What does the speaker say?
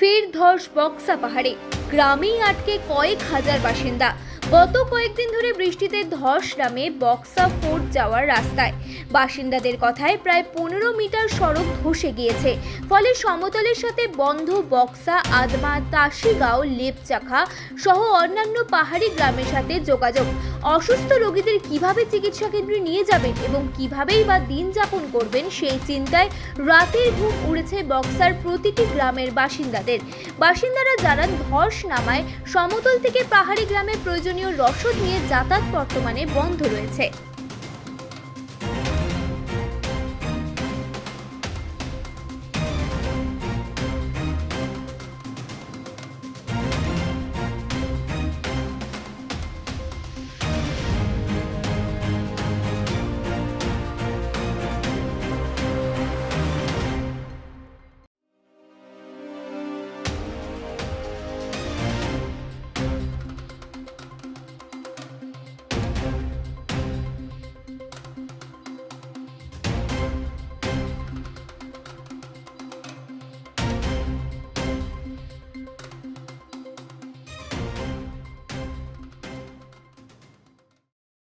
ফের ধস বক্সা পাহাড়ে। গ্রামেই আটকে কয়েক হাজার বাসিন্দা। গত কয়েকদিন ধরে বৃষ্টিতে ধস নামে বক্সা ফোর্ট যাওয়ার রাস্তায়। বাসিন্দাদের কথায় প্রায় পনেরো মিটার সড়ক ধসে গিয়েছে। ফলে সমতলের সাথে বন্ধ বক্সা, আদমা, তাসিগাঁও, লেপচাখা সহ অন্যান্য পাহাড়ি গ্রামের সাথে যোগাযোগ। অসুস্থ রোগীদের কীভাবে চিকিৎসা কেন্দ্রে নিয়ে যাবেন এবং কিভাবেই বা দিন যাপন করবেন সেই চিন্তায় রাতের ঘুম উড়েছে বক্সার প্রতিটি গ্রামের বাসিন্দাদের। বাসিন্দারা জানান, ধস নামায় সমতল থেকে পাহাড়ি গ্রামে প্রয়োজনীয় রসদ নিয়ে যাতায়াত বর্তমানে বন্ধ রয়েছে।